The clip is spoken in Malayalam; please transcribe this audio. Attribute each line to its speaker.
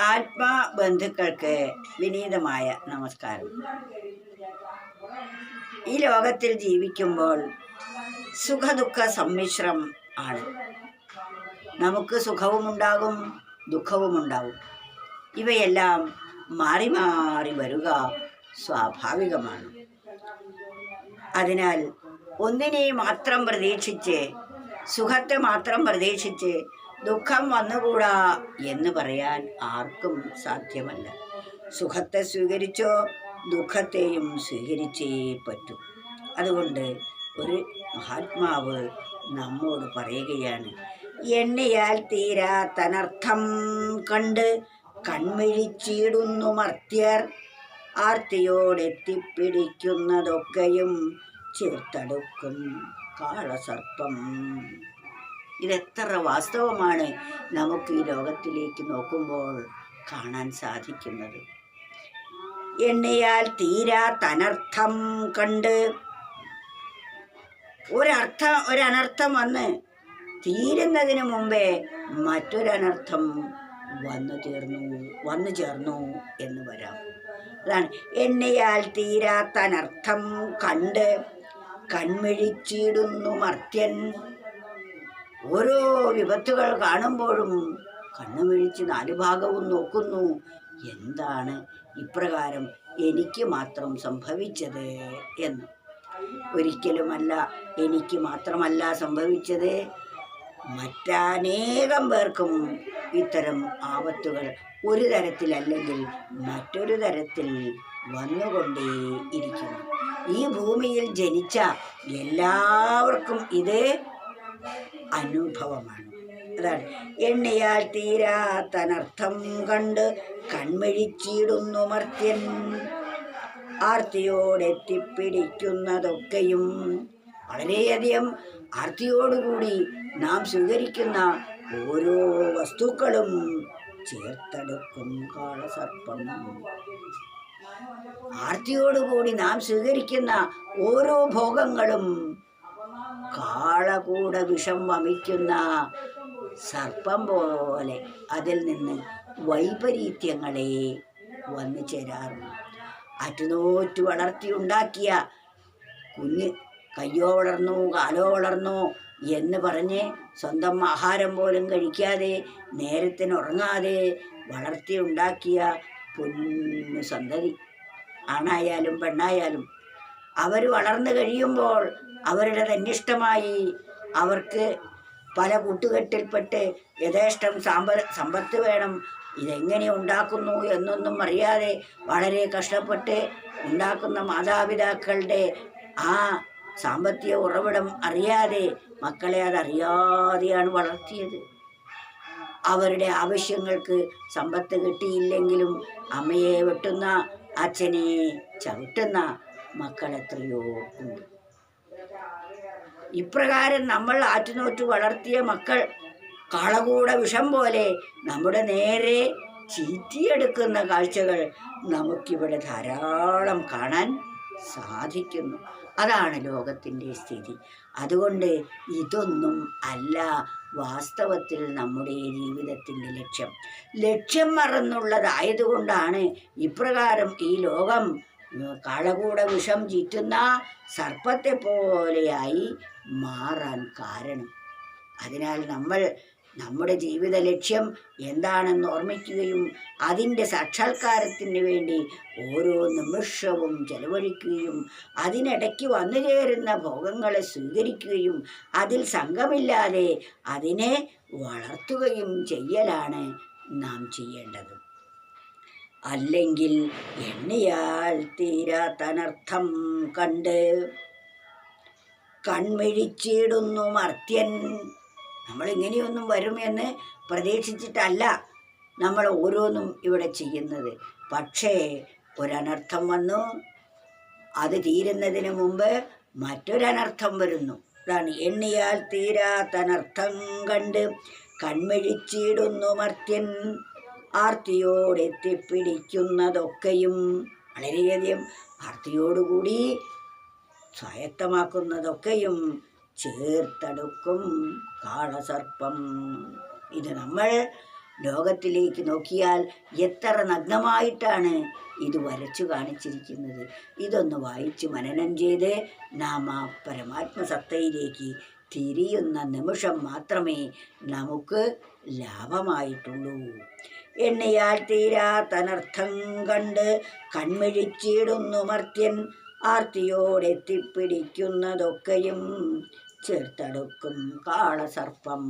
Speaker 1: ആത്മാബന്ധുക്കൾക്ക് വിനീതമായ നമസ്കാരം. ഈ ലോകത്തിൽ ജീവിക്കുമ്പോൾ സുഖദുഃഖ സമ്മിശ്രം ആണ്. നമുക്ക് സുഖവുമുണ്ടാകും ദുഃഖവുമുണ്ടാകും. ഇവയെല്ലാം മാറി മാറി വരുക സ്വാഭാവികമാണ്. അതിനാൽ ഒന്നിനെ മാത്രം പ്രതീക്ഷിച്ച് സുഖത്തെ മാത്രം പ്രതീക്ഷിച്ച് ദുഃഖം വന്നുകൂടാ എന്ന് പറയാൻ ആർക്കും സാധ്യമല്ല. സുഖത്തെ സ്വീകരിച്ചോ ദുഃഖത്തെയും സ്വീകരിച്ചേ പറ്റൂ. അതുകൊണ്ട് ഒരു മഹാത്മാവ് നമ്മോട് പറയുകയാണ് എണ്ണിയാൽ തീരാത്തനർത്ഥം കണ്ട് കൺമിഴിച്ചിടുന്നു മർത്യർ. ആർത്തിയോടെത്തിപ്പിടിക്കുന്നതൊക്കെയും ചേർത്തെടുക്കും കാളസർപ്പം. ഇതെത്ര വാസ്തവമാണ് നമുക്ക് ഈ ലോകത്തിലേക്ക് നോക്കുമ്പോൾ കാണാൻ സാധിക്കുന്നത്? എണ്ണിയാൽ തീരാത്തനർത്ഥം കണ്ട് ഒരർത്ഥം ഒരനർത്ഥം വന്ന് തീരുന്നതിന് മുമ്പേ മറ്റൊരനർത്ഥം വന്നു തീർന്നു വന്നു ചേർന്നു എന്ന് വരാം. അതാണ്. എണ്ണയാൽ തീരാത്തനർത്ഥം കണ്ട് കൺമിഴിച്ചിടുന്നു മർത്യൻ ഓരോ വിപത്തുകൾ കാണുമ്പോഴും കണ്ണുമിഴിച്ച് നാല് ഭാഗവും നോക്കുന്നു. എന്താണ് ഇപ്രകാരം എനിക്ക് മാത്രം സംഭവിച്ചത് എന്ന്. ഒരിക്കലുമല്ല എനിക്ക് മാത്രമല്ല സംഭവിച്ചത്. മറ്റനേകം പേർക്കും ഇത്തരം ആപത്തുകൾ ഒരു തരത്തിലല്ലെങ്കിൽ മറ്റൊരു തരത്തിൽ വന്നുകൊണ്ടേ ഇരിക്കുന്നു. ഈ ഭൂമിയിൽ ജനിച്ച എല്ലാവർക്കും ഇത് അനുഭവമാണ്. അതാണ്. എണ്ണിയാൽ തീരാത്തനർത്ഥം കണ്ട് കൺമിഴിച്ചിടുന്നു മർത്യൻ. ആർത്തിയോടെത്തിപ്പിടിക്കുന്നതൊക്കെയും വളരെയധികം ആർത്തിയോടുകൂടി നാം സ്വീകരിക്കുന്ന ഓരോ വസ്തുക്കളും ചേർത്തെടുക്കും കാളസർപ്പം. ആർത്തിയോടുകൂടി നാം സ്വീകരിക്കുന്ന ഓരോ ഭോഗങ്ങളും കാളകൂട വിഷം വമിക്കുന്ന സർപ്പം പോലെ അതിൽ നിന്ന് വൈപരീത്യങ്ങളെ വന്നു ചേരാറുണ്ട്. അറ്റുനോറ്റു വളർത്തിയുണ്ടാക്കിയ കുഞ്ഞ് കയ്യോ വളർന്നു കാലോ വളർന്നു എന്ന് പറഞ്ഞ് സ്വന്തം ആഹാരം പോലും കഴിക്കാതെ നേരത്തിന് ഉറങ്ങാതെ വളർത്തിയുണ്ടാക്കിയ പൊന്നു സന്തതി ആണായാലും പെണ്ണായാലും അവർ വളർന്നു കഴിയുമ്പോൾ അവരുടെ തന്നിഷ്ടമായി അവർക്ക് പല കൂട്ടുകെട്ടിൽപ്പെട്ട് യഥേഷ്ടം സാമ്പ സമ്പത്ത് വേണം. ഇതെങ്ങനെ ഉണ്ടാക്കുന്നു എന്നൊന്നും അറിയാതെ വളരെ കഷ്ടപ്പെട്ട് ഉണ്ടാക്കുന്ന മാതാപിതാക്കളുടെ ആ സാമ്പത്തിക ഉറവിടം അറിയാതെ മക്കളെ അതറിയാതെയാണ് വളർത്തിയത്. അവരുടെ ആവശ്യങ്ങൾക്ക് സമ്പത്ത് കിട്ടിയില്ലെങ്കിലും അമ്മയെ വെട്ടുന്ന അച്ഛനെ ചവിട്ടുന്ന മക്കൾ എത്രയോ ഉണ്ട്. ഇപ്രകാരം നമ്മൾ ആറ്റുനോറ്റ് വളർത്തിയ മക്കൾ കാളകൂട വിഷം പോലെ നമ്മുടെ നേരെ ചീറ്റിയെടുക്കുന്ന കാഴ്ചകൾ നമുക്കിവിടെ ധാരാളം കാണാൻ സാധിക്കുന്നു. അതാണ് ലോകത്തിന്റെ സ്ഥിതി. അതുകൊണ്ട് ഇതൊന്നും അല്ല വാസ്തവത്തിൽ നമ്മുടെ ജീവിതത്തിന്റെ ലക്ഷ്യം. ലക്ഷ്യം മറന്നുള്ളതായതുകൊണ്ടാണ് ഇപ്രകാരം ഈ ലോകം കളകൂട വിഷം ചീറ്റുന്ന സർപ്പത്തെ പോലെയായി മാറാൻ കാരണം. അതിനാൽ നമ്മൾ നമ്മുടെ ജീവിത ലക്ഷ്യം എന്താണെന്ന് ഓർമ്മിക്കുകയും അതിന്റെ സാക്ഷാത്കാരത്തിന് വേണ്ടി ഓരോ നിമിഷവും ചെലവഴിക്കുകയും അതിനിടയ്ക്ക് വന്നു ചേരുന്ന ഭോഗങ്ങളെ സ്വീകരിക്കുകയും അതിൽ സംഘമില്ലാതെ അതിനെ വളർത്തുകയും ചെയ്യലാണ് നാം ചെയ്യേണ്ടത്. അല്ലെങ്കിൽ എണ്ണിയാൽ തീരാത്തനർത്ഥം കണ്ട്. കൺമിഴിച്ചിടുന്നു മർത്യൻ. നമ്മൾ ഇങ്ങനെയൊന്നും വരുമെന്ന് പ്രതീക്ഷിച്ചിട്ടല്ല നമ്മൾ ഓരോന്നും ഇവിടെ ചെയ്യുന്നത്. പക്ഷേ ഒരനർത്ഥം വന്നു. അത് തീരുന്നതിന് മുമ്പ് മറ്റൊരനർത്ഥം വരുന്നു. ഇതാണ് എണ്ണിയാൽ തീരാത്തനർത്ഥം കണ്ട്. കൺമിഴിച്ചിടുന്നു മർത്യൻ. ആർത്തിയോടെത്തിപ്പിടിക്കുന്നതൊക്കെയും വളരെയധികം ആർത്തിയോടുകൂടി സ്വായത്തമാക്കുന്നതൊക്കെയും ചേർത്തെടുക്കും കാളസർപ്പം. ഇത് നമ്മൾ ലോകത്തിലേക്ക് നോക്കിയാൽ എത്ര നഗ്നമായിട്ടാണ് ഇത് വരച്ചു കാണിച്ചിരിക്കുന്നത്. ഇതൊന്ന് വായിച്ച് മനനം ചെയ്ത് നാം ആ പരമാത്മസത്തയിലേക്ക് തിരിയുന്ന നിമിഷം മാത്രമേ നമുക്ക് ലാഭമായിട്ടുള്ളൂ. എണ്ണിയാൽ തീരാത്തനർത്ഥം കണ്ട് കൺമിഴിച്ചിടുന്നു മർത്യൻ. ആർത്തിയോടെത്തിപ്പിടിക്കുന്നതൊക്കെയും ചേർത്തെടുക്കും കാളസർപ്പം.